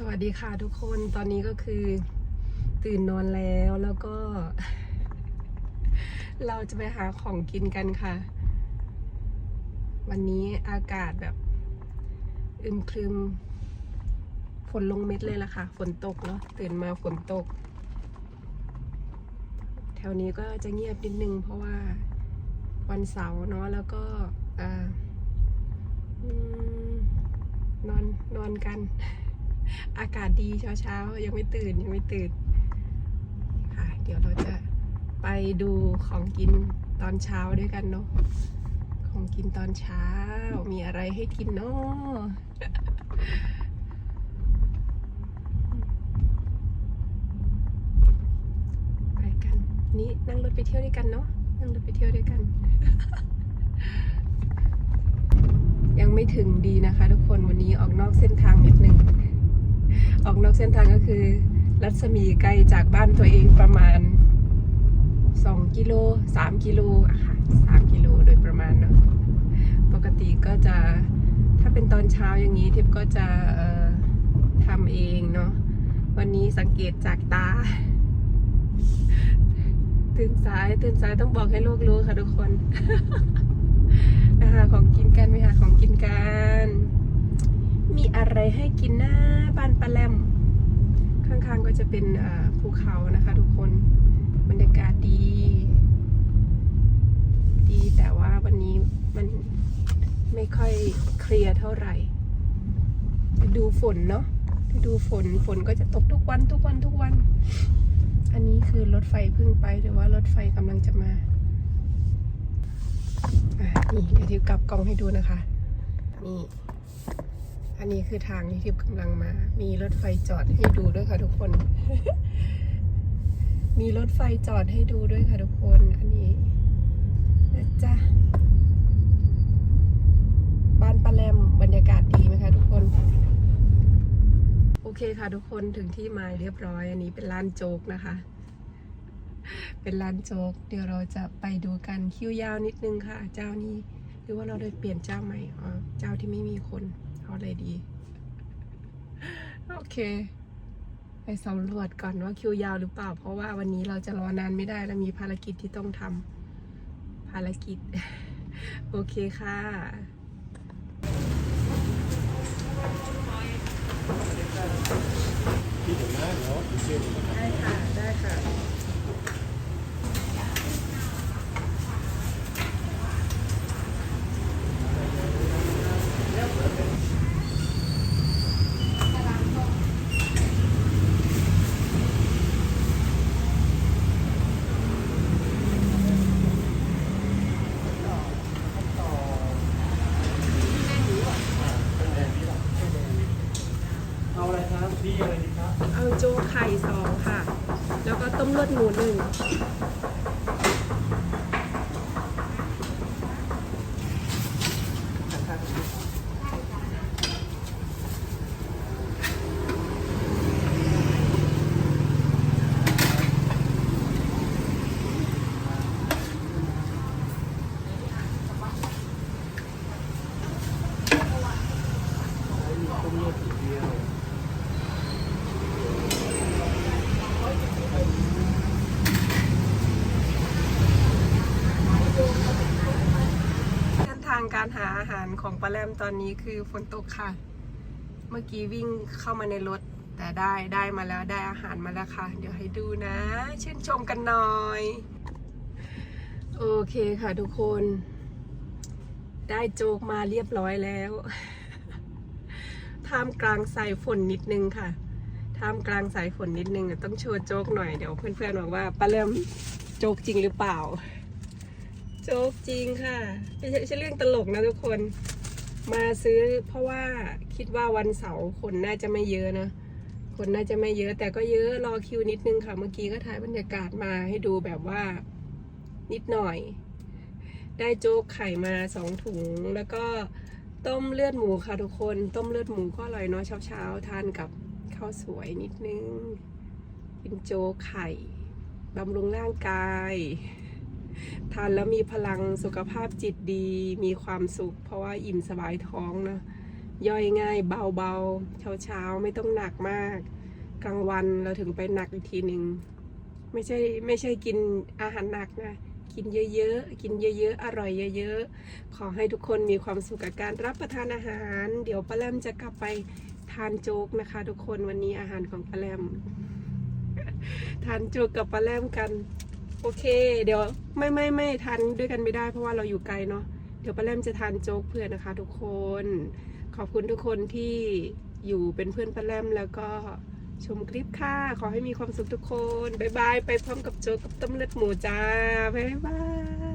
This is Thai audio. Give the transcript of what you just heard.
สวัสดีค่ะทุกคนตอนนี้ก็คือตื่นนอนแล้วแล้วก็ เราจะไปหาของกินกันค่ะ วันนี้อากาศแบบอึมครึมฝนลงเม็ดเลยล่ะค่ะ ฝนตกเนาะตื่นมาฝนตก แถวนี้ก็จะเงียบนิดนึงเพราะว่าวันเสาร์เนาะแล้วก็อ่าอืมนอนนอนกัน อากาศดีเช้าเช้าๆ ยังไม่ตื่นยังไม่ตื่น ค่ะ เดี๋ยวเราจะไปดูของกินตอนเช้าด้วยกันเนาะของกินตอนเช้า มีอะไรให้กินเนาะไปกัน นี่นั่งรถไปเที่ยวด้วยกันเนาะนั่งรถไปเที่ยวด้วยกัน ยังไม่ถึงดีนะคะทุกคนวันนี้ออกนอกเส้นทางนิดนึง ออกนอกเส้นทางก็คือ รัศมีไกลจากบ้านตัวเองประมาณ 2 กิโล 3 กิโลอะค่ะ3กิโลโดยประมาณเนาะปกติก็จะถ้าเป็นตอนเช้าอย่างนี้ทิพก็จะทำเองเนาะวันนี้สังเกตจากตา ตื่นสายตื่นสายต้องบอกให้ลูกรู้ค่ะทุกคนไปหาของกินกันไปหาของกินกัน มีอะไรให้กินนะบ้านปลาแลม ข้างๆก็จะเป็นภูเขานะคะทุกคนบรรยากาศดี ดีแต่ว่าวันนี้มันไม่ค่อยเคลียร์เท่าไหร่ดูฝนเนาะดูฝนฝนก็จะตกทุกวันทุกวันทุกวัน อันนี้คือรถไฟเพิ่งไปหรือว่ารถไฟกำลังจะมาอะนี่เดี๋ยวทิวกลับกล้องให้ดูนะคะ นี่ อันนี้คือทางที่ทิพย์กำลังมา มีรถไฟจอดให้ดูด้วยค่ะทุกคน มีรถไฟจอดให้ดูด้วยค่ะทุกคน อันนี้นะจ๊ะ บ้านปลาแรมบรรยากาศดีไหมคะทุกคน โอเคค่ะทุกคนถึงที่หมายเรียบร้อย อันนี้เป็นร้านโจ๊กนะคะ เป็นร้านโจ๊ก เดี๋ยวเราจะไปดูกันคิวยาวนิดนึงค่ะ เจ้านี้ หรือว่าเราได้เปลี่ยนเจ้าใหม่ อ๋อ เจ้าที่ไม่มีคน เอาอะไรดี โอเค ไปสำรวจก่อนว่าคิวยาวหรือเปล่า เพราะว่าวันนี้เราจะรอนานไม่ได้แล้วมีภารกิจที่ต้องทำภารกิจ โอเคค่ะ ได้ค่ะ ได้ค่ะ เอาอะไรครับพี่อะไรดีครับ เอาโจ๊กไข่สองค่ะ แล้วก็ต้มเลือดหมูหนึ่ง มีต้มเลือดอีกเดียว เส้นทาง การหาอาหารของปลาแรมตอนนี้คือฝนตกค่ะ เมื่อกี้วิ่งเข้ามาในรถ แต่ได้ได้มาแล้วได้อาหารมาแล้วค่ะ เดี๋ยวให้ดูนะ ชื่นชมกันหน่อย โอเคค่ะทุกคน ได้โจ๊กมาเรียบร้อยแล้วท่ามกลางสายฝนนิดนึงค่ะท่ามกลางสายฝนนิดนึงต้องโชว์โจ๊กหน่อยเดี๋ยวเพื่อนๆบอกว่าป้าเริ่มโจ๊กจริงหรือเปล่า โจ๊กจริงค่ะไม่ใช่ใชเรื่องตลกนะทุกคน มาซื้อเพราะว่าคิดว่าวันเสาร์คนน่าจะไม่เยอะนะ คนน่าจะไม่เยอะ แต่ก็เยอะรอคิวนิดนึงค่ะ เมื่อกี้ก็ถ่ายบรรยากาศมาให้ดูแบบว่านิดหน่อย ได้โจ๊กไข่มาสองถุง แล้วก็ต้มเลือดหมูค่ะทุกคน ต้มเลือดหมูก็อร่อยเนาะเช้าๆทานกับข้าวสวยนิดนึงกินโจ๊กไข่บำรุงร่างกาย ทานแล้วมีพลังสุขภาพจิตดี มีความสุข เพราะว่าอิ่มสบายท้องนะย่อยง่ายเบาๆ เช้าๆ ไม่ต้องหนักมาก กลางวันเราถึงไปหนักอีกทีหนึ่งไม่ใช่ไม่ใช่กินอาหารหนักนะ กินเยอะๆ กินเยอะๆ อร่อยเยอะๆ ขอให้ทุกคนมีความสุขกับการรับประทานอาหาร เดี๋ยวป้าแรมจะกลับไปทานโจ๊กนะคะ ทุกคนวันนี้อาหารของป้าแรมทานโจ๊กกับป้าแรมกัน โอเค เดี๋ยวไม่ไม่ไม่ทานด้วยกันไม่ได้เพราะว่าเราอยู่ไกลเนาะเดี๋ยวป้าแรมจะทานโจ๊กเพื่อนนะคะ ทุกคน ขอบคุณทุกคนที่อยู่เป็นเพื่อนป้าแรมแล้วก็ชมคลิปค่ะ ขอให้มีความสุขทุกคน บ๊ายบาย ไปพร้อมกับโจ๊กกับต้มเลือดหมูจ้า บ๊ายบาย